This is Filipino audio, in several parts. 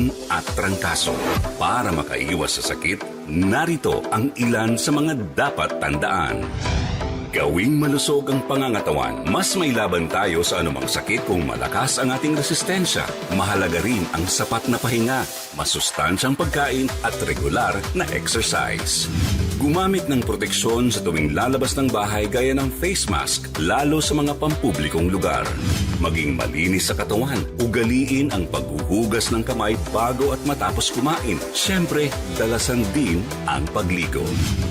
hamon at trangkaso. Para makaiwas sa sakit, narito ang ilan sa mga dapat tandaan. Gawing malusog ang pangangatawan, mas may laban tayo sa anumang sakit kung malakas ang ating resistensya. Mahalaga rin ang sapat na pahinga, masustansyang pagkain at regular na exercise. Gumamit ng proteksyon sa tuwing lalabas ng bahay gaya ng face mask, lalo sa mga pampublikong lugar. Maging malinis sa katawan, ugaliin ang paghuhugas ng kamay bago at matapos kumain. Siyempre, dalasan din ang pagligo.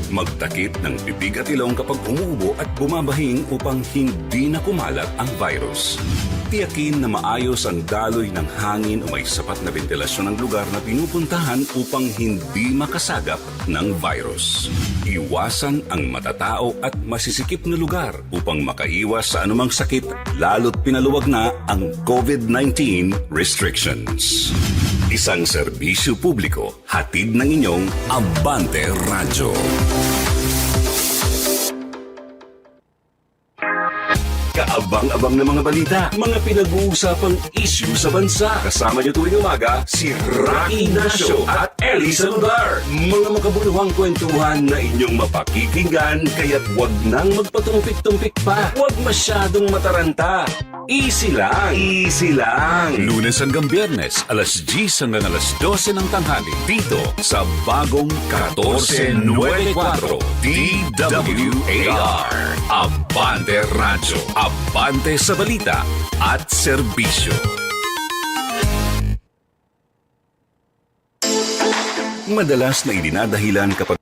Magtakip ng bibig at ilong kapag umuubo at bumabahing upang hindi na kumalat ang virus. Tiyakin na maayos ang daloy ng hangin o may sapat na ventilasyon ng lugar na pinupuntahan upang hindi makasagap ng virus. Iwasan ang matatao at masisikip na lugar upang makaiwas sa anumang sakit lalo't pinaluwag na ang COVID-19 restrictions. Isang serbisyo publiko, hatid ng inyong Abante Radyo. Kaabang-abang na mga balita, mga pinag-uusapang issue sa bansa. Kasama niyo tuwing umaga, si Rocky Ignacio at Ellie Saludar. Mga makabuluhang kwentuhan na inyong mapakikinggan, kaya't wag nang magpatumpik-tumpik pa. Huwag masyadong mataranta. Easy lang. Easy lang. Lunes hanggang biyernes, alas 10 hanggang alas 12 ng tanghali. Dito sa bagong 1494 DWAR. Abante Radyo. Abante sa balita at serbisyo. Madalas na idinadahilan kapag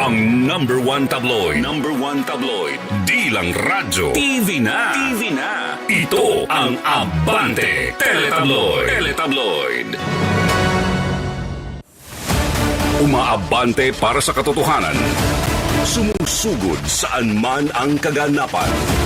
ang number one tabloid. Number one tabloid. Di lang radyo. TV na. TV na. Ito ang Abante Teletabloid. Teletabloid. Umaabante para sa katotohanan. Sumusugod saan man ang kaganapan.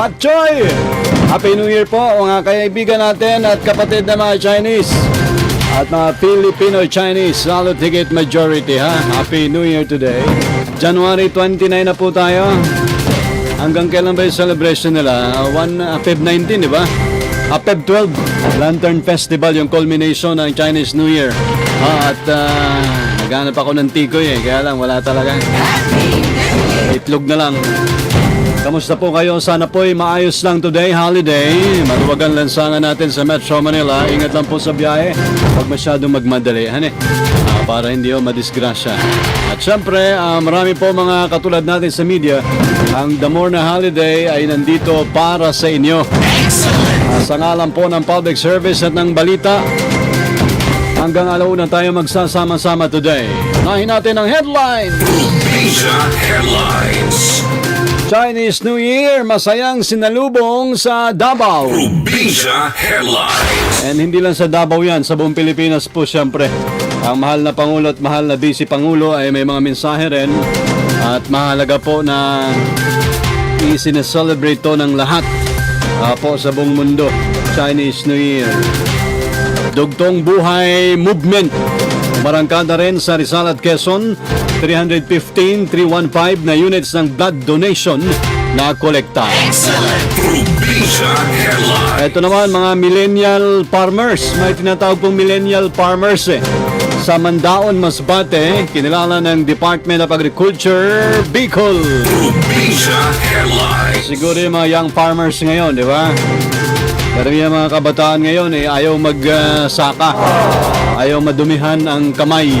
Patchoy! Happy New Year po mga kaibigan natin at kapatid na mga Chinese at mga Filipino Chinese solid higit majority ha. Happy New Year today. January 29 na po tayo. Hanggang kailan ba yung celebration nila? Uh, one, uh, Feb 19, di ba? Uh, Feb 12, Lantern Festival, yung culmination ng Chinese New Year. Ah, at uh, naghanap ako ng tikoy eh, kaya lang wala talaga. Itlog na lang. Kamusta po kayo? Sana po ay maayos lang today, holiday. Maluwag ang lansangan natin sa Metro Manila. Ingat lang po sa biyahe. Huwag masyadong magmadali, hane. Ah, para hindi ho madisgrasya. At syempre, ah, marami po mga katulad natin sa media. Ang The More Holiday ay nandito para sa inyo. Ah, sa ngalan po ng public service at ng balita, hanggang alauna tayo magsasama-sama today. Nahin natin ang headline! Asia Headlines. Chinese New Year, masayang sinalubong sa Davao. Probinsya Headlines. And hindi lang sa Davao yan, sa buong Pilipinas po siyempre. Ang mahal na Pangulo at mahal na Vice Pangulo ay may mga mensahe rin. At mahalaga po na Isineselebrate to ng lahat ah, po sa buong mundo. Chinese New Year. Dugtong Buhay Movement. Marangkada rin sa Rizal at Quezon, 315-315 na units ng blood donation na kolekta. Ito naman mga millennial farmers. May tinatawag pong millennial farmers eh. Sa Mandaon, Masbate, kinilala ng Department of Agriculture, Bicol. Siguro yung mga young farmers ngayon, di ba? Yung mga kabataan ngayon, eh, ayaw magsaka. ayaw madumihan ang kamay.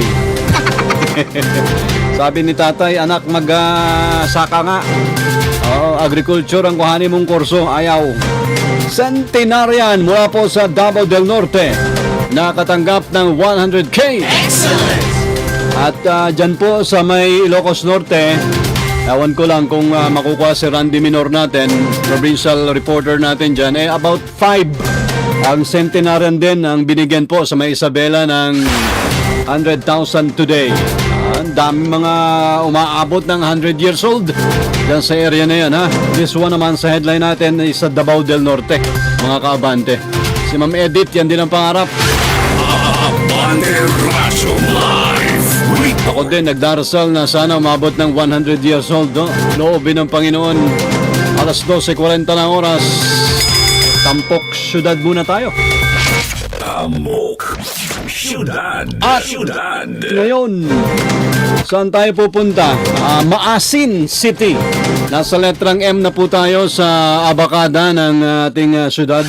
Sabi ni tatay, anak, magsaka nga. Oo, agriculture ang kuhanin mong kurso. Ayaw. Centenarian mula po sa Davao del Norte. Nakatanggap ng 100K. At ah, dyan po sa may Ilocos Norte, ewan ko lang kung ah, makukuha si Randy Minor natin, provincial reporter natin dyan, eh about 5 ang centenarian din ang binigyan po sa may Isabela ng 100,000 today. Daming mga umaabot ng 100 years old dyan sa area na yan ha. This one naman sa headline natin is sa Davao del Norte, mga kaabante. Si Ma'am Edith, yan din ang pangarap. Ako din, nagdarasal na sana umabot ng 100 years old. No? Loobin ng Panginoon. Alas 12.40 na oras. Tampok, syudad muna tayo. Amok. Syudad. At- Syudad. Ngayon, saan tayo pupunta? Ah, Maasin City. Nasa letrang M na po tayo sa abakada ng ating ah, syudad.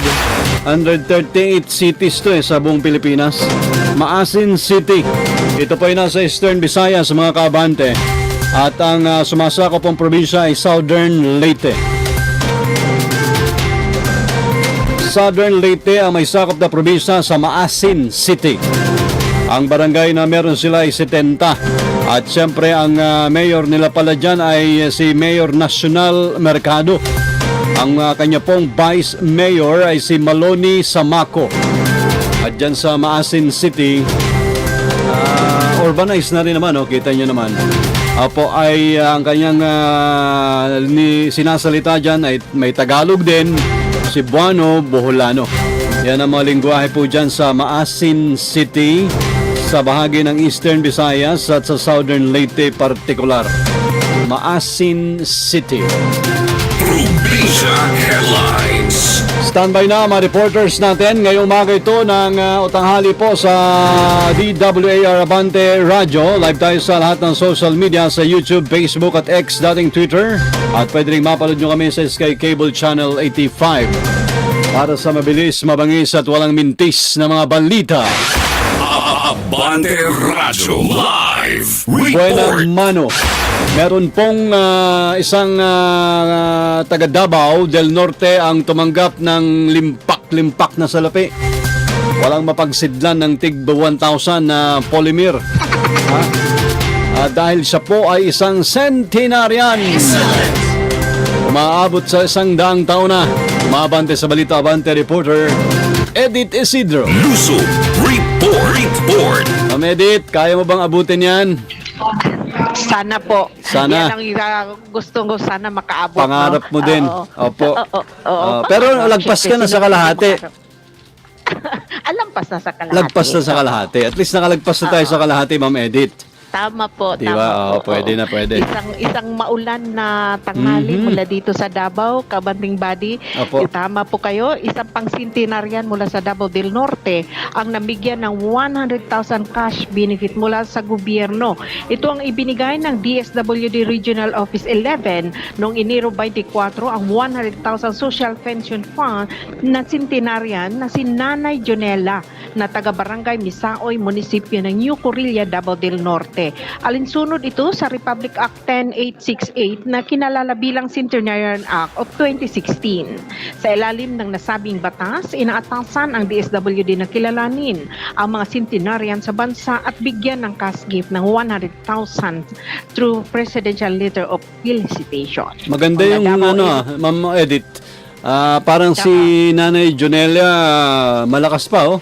138 cities to eh, sa buong Pilipinas. Maasin City. Ito po ay nasa Eastern Visayas, mga kaabante. At ang ah, sumasakop pong probinsya ay Southern Leyte. Southern Leyte ang may sakop na probinsya sa Maasin City. Ang barangay na meron sila ay 70. At siyempre ang ah, mayor nila pala dyan ay eh, si Mayor National Mercado. Ang ah, kanya pong vice mayor ay si Maloney Samaco. At dyan sa Maasin City, ah, urbanized na rin naman, oh, kita nyo naman. Apo ay ah, ang kanyang ah, ni, sinasalita dyan ay may Tagalog din, Cebuano, Boholano. Yan ang mga lingwahe po dyan sa Maasin City, sa bahagi ng Eastern Visayas at sa Southern Leyte partikular. Maasin City. Probinsya Headlines. Standby na mga reporters natin. Ngayong umaga ito ng uh, utanghali po sa DWAR Abante Radio. Live tayo sa lahat ng social media sa YouTube, Facebook at X, dating Twitter. At pwede rin mapanood nyo kami sa Sky Cable Channel 85. Para sa mabilis, mabangis at walang mintis na mga balita. Abante Radyo Live. Buena Report. mano. Meron pong ah, isang ah, taga Davao del Norte ang tumanggap ng limpak-limpak na salapi. Walang mapagsidlan ng tig 1,000 na polymer. Ha? Ah, dahil siya po ay isang centenarian. Umaabot sa isang daang taon na. Umabante sa Balita Abante reporter, Edith Isidro. Luso. Report. Report. Ma'am Edith, kaya mo bang abutin yan? Sana po. Sana. Yan ang uh, gusto ko sana makaabot. Pangarap no? mo din. Oo. Opo. Oo, oo. Ah, pero lagpas ka na sa kalahati. Alampas na sa kalahati. Lagpas na sa kalahati. At least nakalagpas na tayo sa kalahati, Ma'am Edith. Tama po, Di tama po. pwede oo. na, pwede. Isang isang maulan na tanghali Mhm. mula dito sa Davao, Kabanting Body. Opo. Tama po kayo, isang pang centenarian mula sa Davao del Norte ang nabigyan ng 100,000 cash benefit mula sa gobyerno. Ito ang ibinigay ng DSWD Regional Office 11 noong Enero 24 ang 100,000 Social Pension Fund na centenarian na si Nanay Jonella na taga-barangay Misaoy, munisipyo ng New Corilla, Davao del Norte. Alinsunod ito sa Republic Act 10868 na kinalala bilang Centenarian Act of 2016. Sa ilalim ng nasabing batas, inaatasan ang DSWD na kilalanin ang mga centenarian sa bansa at bigyan ng cash gift ng 100,000 through Presidential Letter of Felicitation. Maganda yung ano, ah, Ma'am Edith. Ah, parang si Nanay Jonelia ah, malakas pa, oh.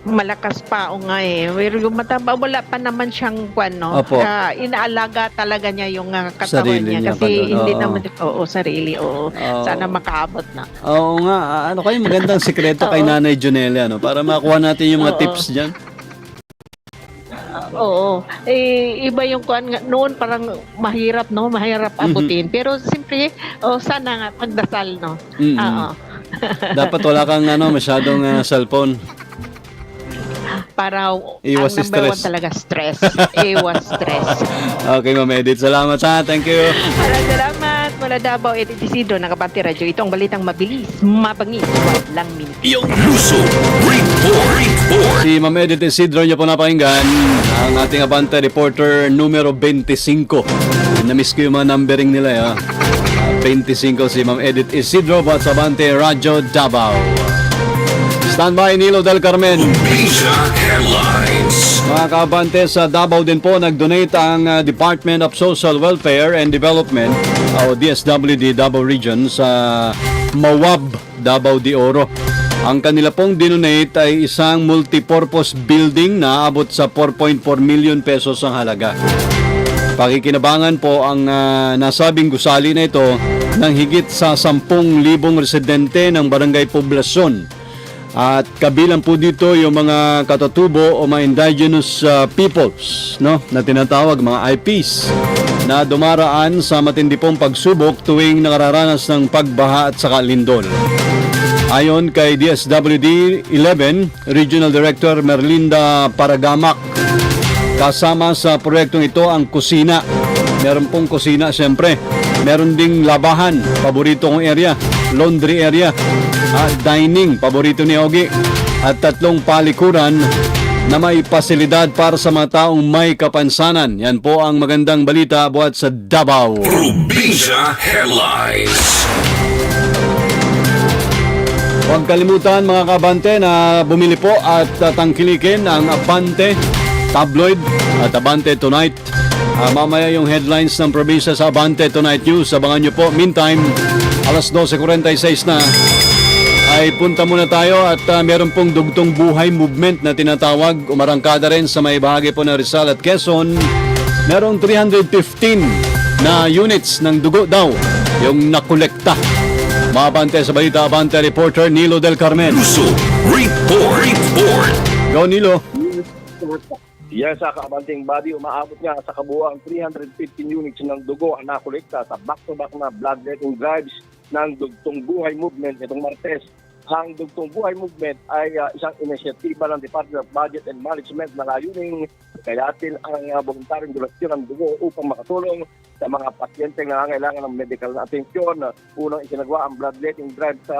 Malakas pa o nga eh. Pero yung mataba, wala pa naman siyang kwan, no? Opo. Ah, inaalaga talaga niya yung ah, katawan Sarili niya. niya Kasi doon. hindi Oo. naman, oo, sarili, oo. Oo. Sana makaabot na. Oo nga, ah, ano kayo magandang sikreto kay. Nanay Junelia, no? Para makuha natin yung mga Oo. tips dyan. Oo. Eh, iba yung kuan nga noon parang mahirap no, mahirap Mhm. abutin. Pero siyempre, oh, sana nga magdasal no. Mm-mm. Oo. Dapat wala kang ano, masyadong ah, cellphone. Para Iwas ang number stress. one talaga stress. Iwas stress. Okay, Ma'am Edith. Salamat ha. Thank you. Maraming salamat. Mula Davao, Edith Isidro, Nakabati Radio. Ito ang balitang mabilis, mabangis, lang min. Iyong luso report. Report. Si Ma'am Edith Isidro niyo po napakinggan ang ating Abante reporter numero 25. Na-miss ko yung mga numbering nila. eh, ah. 25 si Ma'am Edith Isidro at sa Abante Radyo Davao. Standby Nilo del Carmen. Mga kaabante sa Davao din po, nag-donate ang uh, Department of Social Welfare and Development o DSWD Davao Region sa Mawab, Davao de Oro. Ang kanila pong dinonate ay isang multipurpose building na abot sa 4.4 million pesos ang halaga. Pakikinabangan po ang ah, nasabing gusali na ito ng higit sa 10,000 residente ng barangay poblasyon. At kabilang po dito yung mga katatubo o mga indigenous ah, peoples no, na tinatawag mga IPs na dumaraan sa matindi pong pagsubok tuwing nakararanas ng pagbaha at saka lindol. Ayon kay DSWD 11 Regional Director Merlinda Paragamak, Kasama sa proyektong ito ang kusina. Meron pong kusina siyempre. Meron ding labahan, paborito kong area. Laundry area. At dining, paborito ni Ogi. At tatlong palikuran na may pasilidad para sa mga taong may kapansanan. Yan po ang magandang balita buhat sa Davao. Probinsya Headlines. Huwag kalimutan mga kabante na bumili po at uh, tangkilikin ang Abante Tabloid at Abante Tonight. Ah, mamaya yung headlines ng probinsya sa Abante Tonight News. Abangan nyo po. Meantime, alas 12.46 na ay punta muna tayo at ah, meron pong dugtong buhay movement na tinatawag. Umarangkada rin sa may bahagi po ng Rizal at Quezon. Merong 315 na units ng dugo daw yung nakolekta. Mabante sa balita, Abante reporter Nilo Del Carmen. Luso report. Report. Go Nilo. Yan sa kabanting body, umaabot nga sa kabuuan 315 units ng dugo ang nakolekta sa back-to-back na bloodletting drives ng Dugtong Buhay Movement itong Martes. Ang Dugtong Buhay Movement ay ah, isang inisyatiba ng Department of Budget and Management na layuning kayatin ang uh, voluntaryong donasyon ng dugo upang makatulong sa mga pasyente na nangangailangan ng medical na atensyon. Unang isinagawa ang bloodletting drive sa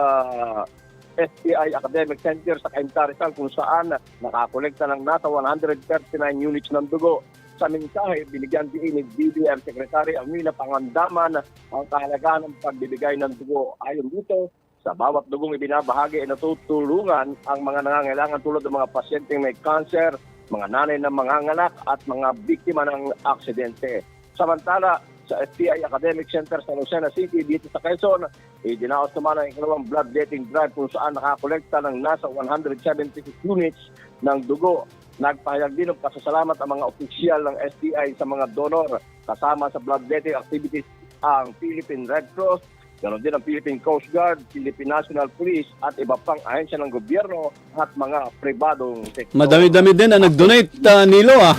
STI Academic Center sa Cainta kung saan nakakolekta ng nasa 139 units ng dugo. Sa mensahe, binigyan din ni DBM Secretary Amina Pangandaman ang kahalagahan ng pagbibigay ng dugo. Ayon dito, sa bawat dugong ibinabahagi ay natutulungan ang mga nangangailangan tulad ng mga pasyenteng may cancer, mga nanay ng mga anak at mga biktima ng aksidente. Samantala, sa STI Academic Center sa Lucena City dito sa Quezon, idinaos naman ang ikalawang bloodletting drive kung saan nakakolekta ng nasa 176 units ng dugo. Nagpahayag din ng pasasalamat ang mga opisyal ng STI sa mga donor kasama sa bloodletting activities ang Philippine Red Cross, ganoon din ang Philippine Coast Guard, Philippine National Police at iba pang ahensya ng gobyerno at mga pribadong sektor. Madami-dami din na nag-donate ah, Nilo ah.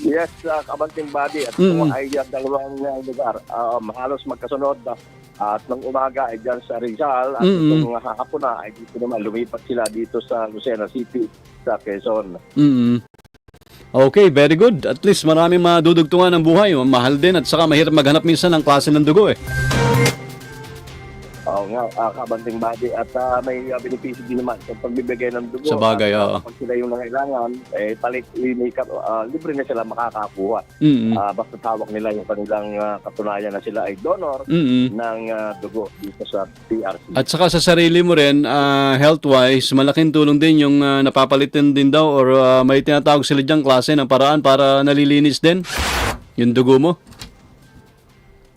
Yes, sa Kabanting Body at ito ay uh, dalawang uh, lugar. Um, halos magkasunod uh, at ng umaga ay dyan sa Rizal at Mm-mm. itong hapon na ay dito naman lumipat sila dito sa Lucena City sa Quezon. mm Okay, very good. At least maraming madudugtungan ng buhay. Mahal din at saka mahirap maghanap minsan ng klase ng dugo eh. Oo uh, Kabanting Body at uh, may uh, benepisyo din naman sa pagbibigay ng dugo. Sa bagay, at, uh, oo. Kapag sila yung nangailangan, eh, palit, uh, libre na sila makakakuha. mm Uh, basta tawag nila yung kanilang uh, katunayan na sila ay donor mm ng uh, dugo dito sa PRC. At saka sa sarili mo rin, ah, health-wise, malaking tulong din yung ah, napapalitin din daw or ah, may tinatawag sila diyang klase ng paraan para nalilinis din yung dugo mo.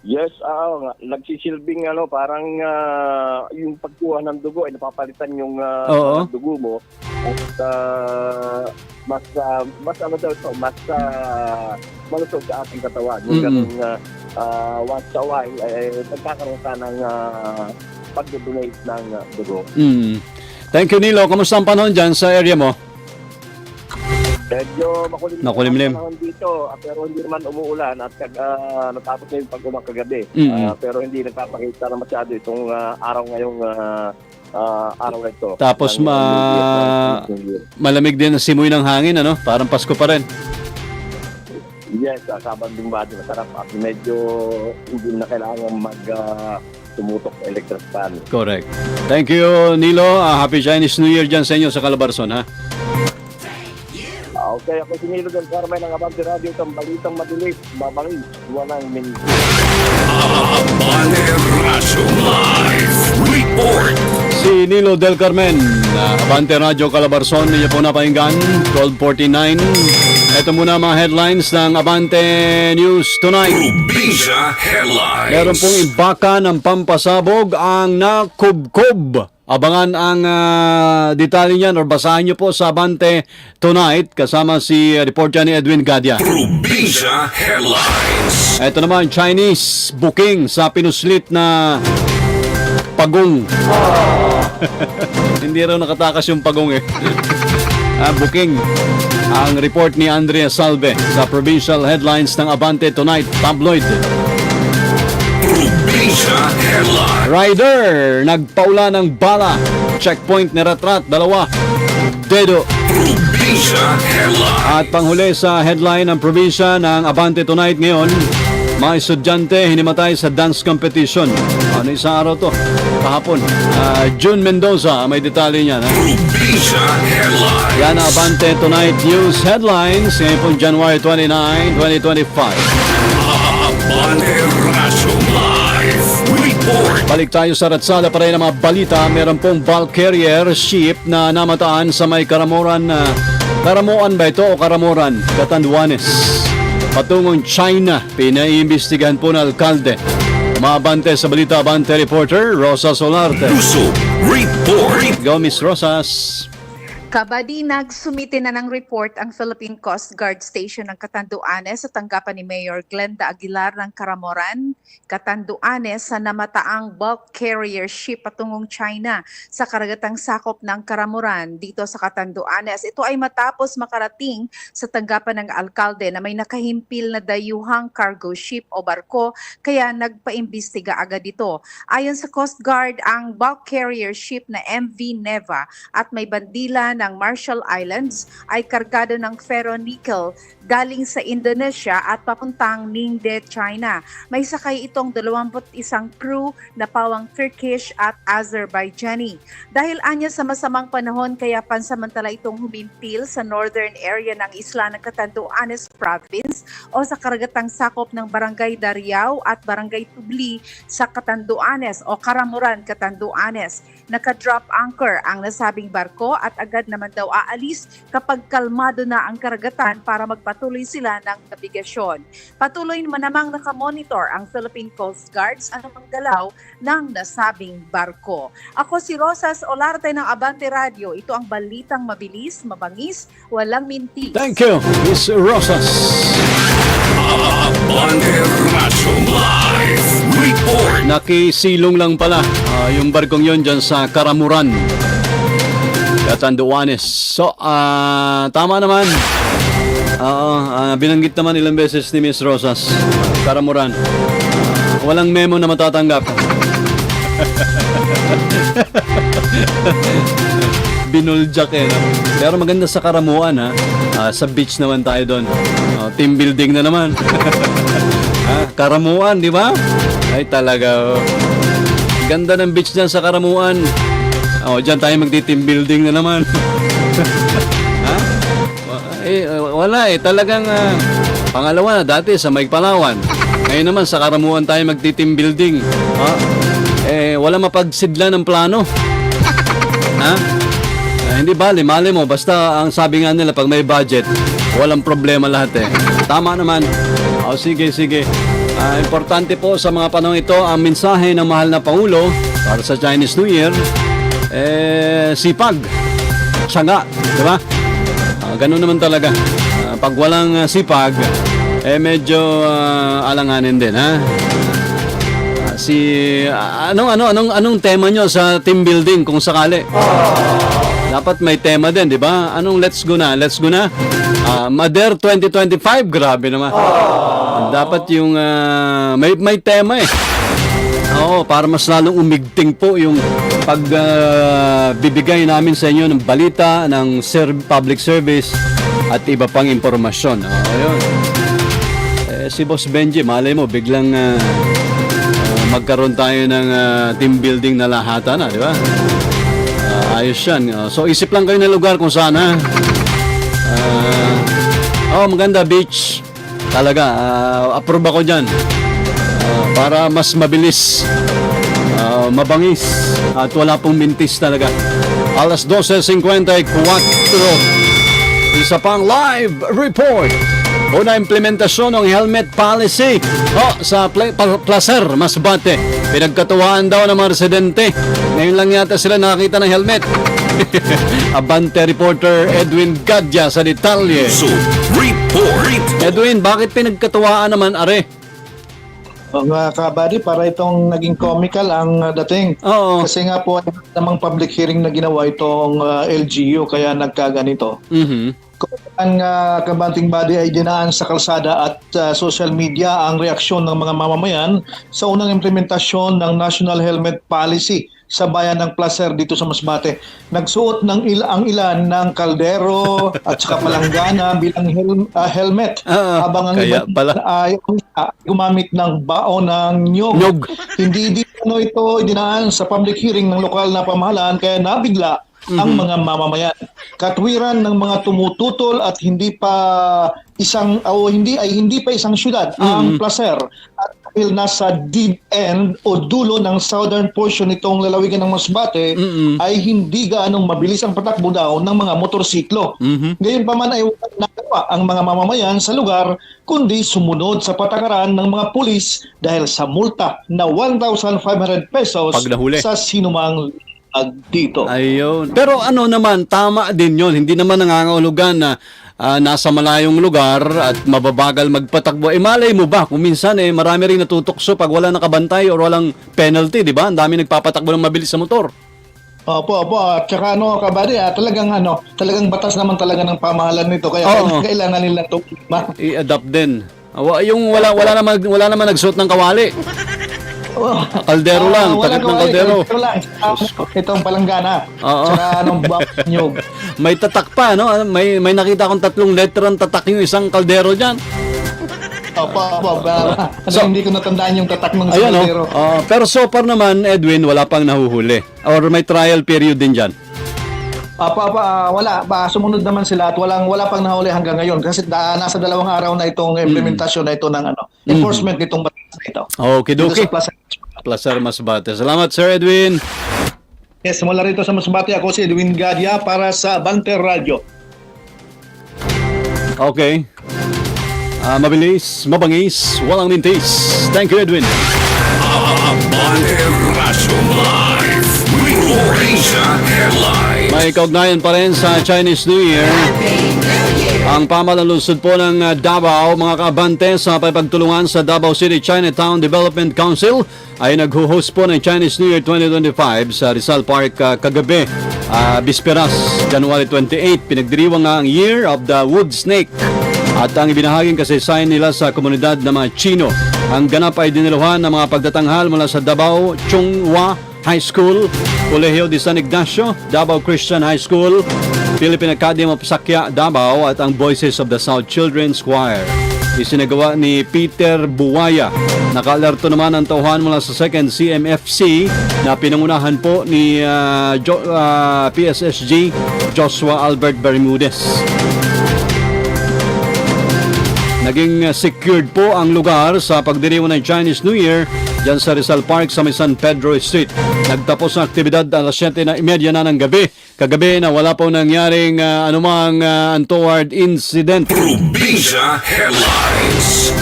Yes, ah, nga. nagsisilbing ano, parang ah, yung pagkuha ng dugo ay napapalitan yung ah, Oo. mga dugo mo. At ah, mas ah, mas ano daw ito, mas uh, malusog sa ating katawan. Yung Mm-mm. ganun uh, uh, once a while, eh, nagkakaroon ka ng uh, pag-donate ng ah, dugo. Mm. Thank you, Nilo. Kamusta ang panahon dyan sa area mo? Medyo makulimlim Makulimlim. panahon dito, ah, pero hindi naman umuulan at kag, ah, natapos na yung pag-umak kagabi. Mm-mm. Ah, pero hindi nagpapakita na masyado itong ah, araw ngayong ah, ah, araw na ito. Tapos Ang- ma- Malamig din ang simoy ng hangin, ano? Parang Pasko pa rin. Yes, uh, kabanding body masarap at medyo hindi na kailangan mag ah, tumutok electric fan. Correct. Thank you, Nilo. Ah, happy Chinese New Year dyan sa inyo sa Calabarzon, ha? Okay, ako si Nilo del Carmen ng Abante Radio, itong balitang madilis, babangis, walang min. Abante Razo Live Report. Si Nilo Del Carmen, uh, Abante Radio Calabarzon, ninyo po napahinggan, 1249. Ito muna mga headlines ng Abante News Tonight. Probinsya Headlines. Meron pong ibaka ng pampasabog ang nakubkob. Abangan ang ah, detalye niyan or basahin niyo po sa Abante Tonight kasama si uh, reporter ni Edwin Gadia. Probinsya Headlines. Ito naman, Chinese booking sa pinuslit na pagong. Hindi raw nakatakas yung pagong eh. ah, booking. Ang report ni Andrea Salve sa provincial headlines ng Abante Tonight tabloid. Rider, nagpaula ng bala. Checkpoint ni Ratrat, dalawa. Dedo. At panghuli sa headline ng probinsya ng Abante Tonight ngayon, mga estudyante hinimatay sa dance competition. Ano isang araw to? Kahapon. Ah, June Mendoza, may detalye niyan. Ha? Yan ang Abante Tonight News Headlines ngayon pong January 29, 2025. Abante. Balik tayo sa Ratsada para rin ang mga balita. Meron pong bulk carrier ship na namataan sa may Karamoran. na Karamuan ba ito o Karamoran? Catanduanes. Patungong China. Pinaiimbestigahan po ng alkalde. Umabante sa balita Abante reporter Rosa Solarte. Luso Report. Go Miss Rosas. Kabadi, nagsumite na ng report ang Philippine Coast Guard Station ng Catanduanes sa tanggapan ni Mayor Glenda Aguilar ng Karamoran, Catanduanes sa namataang bulk carrier ship patungong China sa karagatang sakop ng Karamoran dito sa Catanduanes. Ito ay matapos makarating sa tanggapan ng alkalde na may nakahimpil na dayuhang cargo ship o barko kaya nagpaimbestiga agad ito. Ayon sa Coast Guard, ang bulk carrier ship na MV Neva at may bandila ng Marshall Islands ay kargado ng ferro-nickel galing sa Indonesia at papuntang Ningde, China. May sakay itong 21 crew na pawang Turkish at Azerbaijani. Dahil anya sa masamang panahon kaya pansamantala itong humimpil sa northern area ng isla ng Catanduanes Province o sa karagatang sakop ng Barangay Dariao at Barangay Tubli sa Catanduanes o Karamuran, Catanduanes. Naka-drop anchor ang nasabing barko at agad naman daw aalis kapag kalmado na ang karagatan para magpatuloy sila ng nabigasyon. Patuloy naman namang nakamonitor ang Philippine Coast Guard sa anumang galaw ng nasabing barko. Ako si Rosas Olarte ng Abante Radio. Ito ang balitang mabilis, mabangis, walang mintis. Thank you, Miss Rosas. Abante Razo Live Report. Nakisilong lang pala ah, yung barkong yon dyan sa Karamuran. Catanduanes. So, ah, tama naman. Oo, ah, binanggit naman ilang beses ni Miss Rosas. Karamuran. Walang memo na matatanggap. Binuljak eh. No? Pero maganda sa Karamuan ha. Ah, sa beach naman tayo doon. Oh, team building na naman. ha? Karamuan, di ba? Ay talaga. Oh. Ganda ng beach dyan sa Karamuan. Oh, dyan tayo magti-team building na naman. ha? Eh, wala eh. Talagang ah, pangalawa na dati sa Mike Palawan. Ngayon naman sa Karamuan tayo magti-team building. Ha? Eh, wala mapagsidla ng plano. Ha? Eh, hindi bali, mali mo. Basta ang sabi nga nila, pag may budget, walang problema lahat eh. Tama naman. O sige, sige. Ah, importante po sa mga panahon ito ang mensahe ng mahal na Pangulo para sa Chinese New Year. Eh, sipag. Tsaga. Di ba? Ah, ganun naman talaga. Ah, pag walang ah, sipag, eh medyo ah, alanganin din, ha? Ah, si ah, anong ano anong anong tema nyo sa team building kung sakali? Dapat may tema din, di ba? Anong let's go na? Let's go na. Ah, Mader 2025, grabe naman. Dapat yung ah, may may tema eh. Oo, para mas lalong umigting po yung pagbibigay namin sa inyo ng balita, ng ser- public service at iba pang impormasyon. Oo, yun. Eh, si Boss Benji, malay mo, biglang ah, ah, magkaroon tayo ng ah, team building na lahata na, di ba? Ah, ayos yan. Ah, so, isip lang kayo ng lugar kung saan, ha? Ah, oh, maganda, beach. Talaga, ah, approve ako dyan. Ah, para mas mabilis, ah, mabangis, at wala pong mintis talaga. Alas 12.54. Isa pang live report. Una implementasyon ng helmet policy oh, sa pla- pa- Placer, Masbate. Pinagkatuwaan daw ng mga residente. Ngayon lang yata sila nakakita ng helmet. Abante reporter Edwin Gadya sa detalye. So, report! Edwin, bakit pinagkatuwaan naman are? Mga kabady, para itong naging comical ang uh, dating. Oo. Kasi nga po, namang public hearing na ginawa itong uh, LGU, kaya nagkaganito. Mhm. Kung ang uh, kabanting body ay dinaan sa kalsada at uh, social media ang reaksyon ng mga mamamayan sa unang implementasyon ng National Helmet Policy sa bayan ng Placer dito sa Masbate. Nagsuot ng il ang ilan ng kaldero at saka palanggana bilang hel- uh, helmet Ah, habang ang iba pala. ay uh, gumamit ng baon ng nyog. Nyog. Hindi di ano ito idinaan sa public hearing ng lokal na pamahalaan kaya nabigla ang mga mamamayan. Katwiran ng mga tumututol at hindi pa isang o hindi ay hindi pa isang syudad ang Placer at dahil nasa deep end o dulo ng southern portion nitong lalawigan ng Masbate Mm-mm. ay hindi gaanong mabilis ang patakbo daw ng mga motorsiklo. Mhm. Ngayon pa man ay nagawa ang mga mamamayan sa lugar kundi sumunod sa patakaran ng mga pulis dahil sa multa na 1,500 pesos Pag nahuli. sa sinumang ag dito. Ayun. Pero ano naman, tama din yon Hindi naman nangangahulugan na ah, nasa malayong lugar at mababagal magpatakbo. Eh malay mo ba, kung minsan eh marami rin natutokso pag wala nakabantay or walang penalty, di ba? Ang dami nagpapatakbo ng mabilis sa motor. Opo, opo. At saka ano, kabady, ah, talagang ano, talagang batas naman talaga ng pamahalan nito. Kaya Oo. kailangan nila ito. I-adapt din. Ah, Yung wala wala naman wala naman nagsuot ng kawali. Kaldero lang, wala takip ng kaldero. Ito lang. Ah, itong palanggana. Oo. Saka anong nyog. May tatak pa, no? May may nakita akong tatlong letterang tatak yung isang kaldero diyan. Opo, opo. Ba, ano, So- hindi ko natandaan yung tatak ng Ayan, oh. kaldero. Ah, pero so far naman, Edwin, wala pang nahuhuli. Or may trial period din dyan. Apa, apa, ah, wala. Ba, sumunod naman sila at walang, wala pang nahuli hanggang ngayon. Kasi da, nasa dalawang araw na itong implementasyon na ito ng ano, enforcement nitong batas na ito. Okay, Dito doki. sa Plaza. Placer Masbate. Salamat, Sir Edwin. Yes, mula rito sa Masbate, ako si Edwin Gadia para sa Banter Radio. Okay. Ah, mabilis, mabangis, walang mintis. Thank you, Edwin. Banderazo Live! Asia Airline! May kaugnayan pa rin sa Chinese New Year. Ang pamahalang lungsod po ng ah, Davao, mga kaabante sa pagtulungan sa Davao City Chinatown Development Council ay nagho-host po ng Chinese New Year 2025 sa Rizal Park ah, kagabi, ah, Bisperas, January 28. Pinagdiriwang nga ang Year of the Wood Snake at ang ibinahaging kasaysayan nila sa komunidad ng mga Chino. Ang ganap ay diniluhan ng mga pagtatanghal mula sa Davao Chunghwa High School, Colegio de San Ignacio, Davao Christian High School, Philippine Academy of Sakya, Davao at ang Voices of the South Children's Choir. Isinagawa ni Peter Buwaya. Nakaalerto naman ang tauhan mula sa 2nd CMFC na pinangunahan po ni ah, Jo- ah, PSSG Joshua Albert Bermudez. Naging uh, secured po ang lugar sa pagdiriwang ng Chinese New Year dyan sa Rizal Park sa may San Pedro Street. Nagtapos ang aktibidad alas 7 na imedya na ng gabi. Kagabi na wala po nangyaring uh, anumang uh, untoward incident. Probinsya Headlines!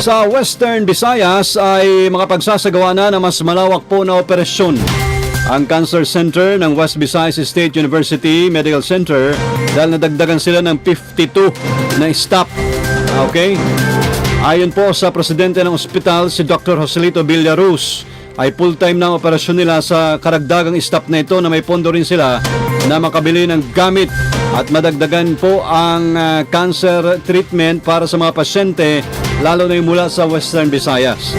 Sa Western Visayas ay makapagsasagawa na ng mas malawak po na operasyon. Ang Cancer Center ng West Visayas State University Medical Center dahil nadagdagan sila ng 52 na staff. Okay? Ayon po sa presidente ng ospital, si Dr. Joselito Villaruz, ay full-time na operasyon nila sa karagdagang staff na ito na may pondo rin sila na makabili ng gamit at madagdagan po ang ah, cancer treatment para sa mga pasyente lalo na yung mula sa Western Visayas.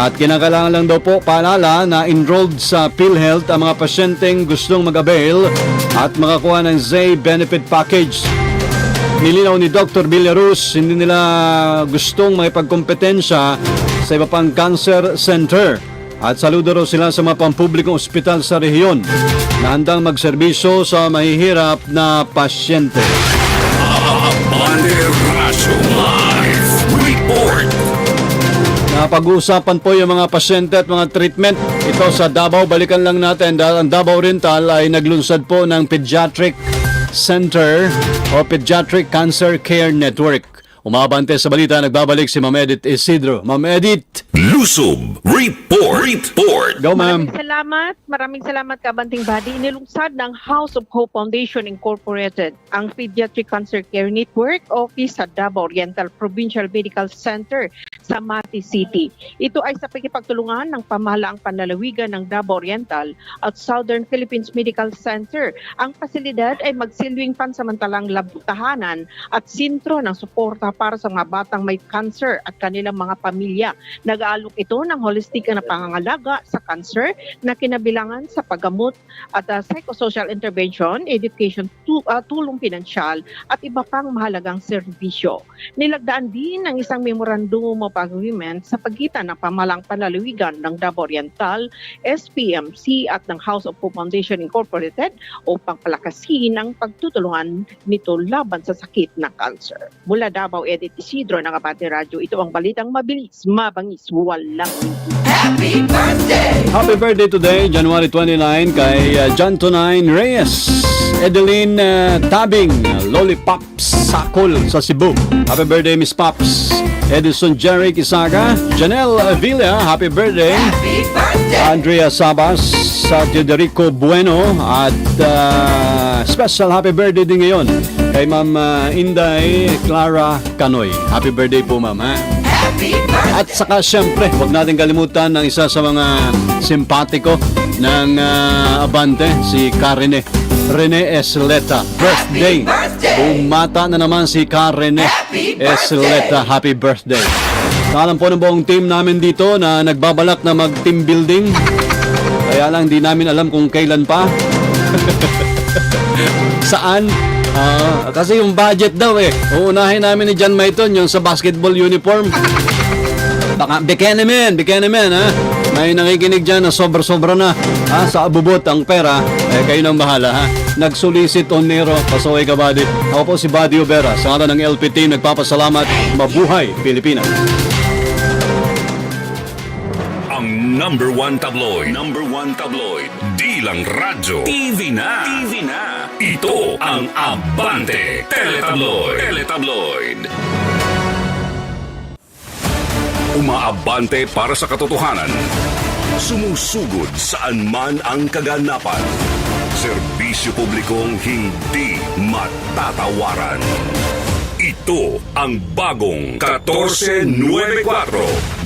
At kinakailangan lang daw po paalala na enrolled sa PhilHealth ang mga pasyenteng gustong mag-avail at makakuha ng ZAY benefit package Nilinaw ni Dr. Villaruz, hindi nila gustong makipagkompetensya sa iba pang cancer center. At saludo raw sila sa mga pampublikong ospital sa rehiyon na handang magserbisyo sa mahihirap na pasyente. Napag-uusapan po yung mga pasyente at mga treatment. Ito sa Davao, balikan lang natin dahil ang Davao Oriental ay naglunsad po ng Pediatric Center o Pediatric Cancer Care Network. Umabante sa balita, nagbabalik si Ma'am Edith Isidro. Ma'am Edith, Lusob Report. Report. go ma'am. Maraming salamat. Maraming salamat Kabanting Badi. Inilungsad ng House of Hope Foundation Incorporated ang Pediatric Cancer Care Network Office sa Davao Oriental Provincial Medical Center sa Mati City. Ito ay sa pagkipagtulungan ng pamahalaang panlalawigan ng Davao Oriental at Southern Philippines Medical Center. Ang pasilidad ay magsilbing pansamantalang labutahanan at sintro ng suporta para sa mga batang may cancer at kanilang mga pamilya. Nag-aalok ito ng holistic na pangangalaga sa cancer na kinabilangan sa paggamot at uh, psychosocial intervention, education, tu- uh, tulong pinansyal at iba pang mahalagang serbisyo. Nilagdaan din ng isang memorandum of agreement sa pagitan ng pamalang panlalawigan ng Davao Oriental, SPMC at ng House of Foundation Incorporated upang palakasin ang pagtutulungan nito laban sa sakit ng cancer. Mula Davao, Edit Isidro ng Abate Radio, ito ang balitang mabilis, mabangis, walang Happy birthday today, January 29, kay uh, John Tonine Reyes, Edeline uh, Tabing, Lollipops Sakol sa Cebu. Happy birthday, Miss Pops. Edison Jeric Isaga, Janelle Avila, happy birthday. Andrea Sabas, sa Federico Bueno, at uh, special happy birthday din ngayon kay Ma'am uh, Inday Clara Canoy. Happy birthday po, Ma'am. Ha? At saka syempre, huwag natin kalimutan ng isa sa mga simpatiko ng ah, Abante, si Karine. Rene Esleta. Birthday! Bumata na naman si Karine Esleta. Happy birthday! Alam po ng buong team namin dito na nagbabalak na mag-team building. Kaya lang di namin alam kung kailan pa. Saan? Ah, kasi yung budget daw eh. Uunahin namin ni John Maiton yung sa basketball uniform. Baka, Buchanan, Buchanan, ha? May nakikinig dyan na sobra-sobra na ha? sa abubot ang pera. Eh, kayo nang bahala, ha? Nagsolicit on Nero, pasaway ka, buddy. Ako po si Buddy Obera. Sa ng LPT, nagpapasalamat. Mabuhay, Pilipinas. Number one tabloid. Number one tabloid. Di lang radyo. TV na. TV na. Ito ang Abante Teletabloid. Teletabloid. Umaabante para sa katotohanan. Sumusugod saan man ang kaganapan. Serbisyo publikong hindi matatawaran. Ito ang bagong 1494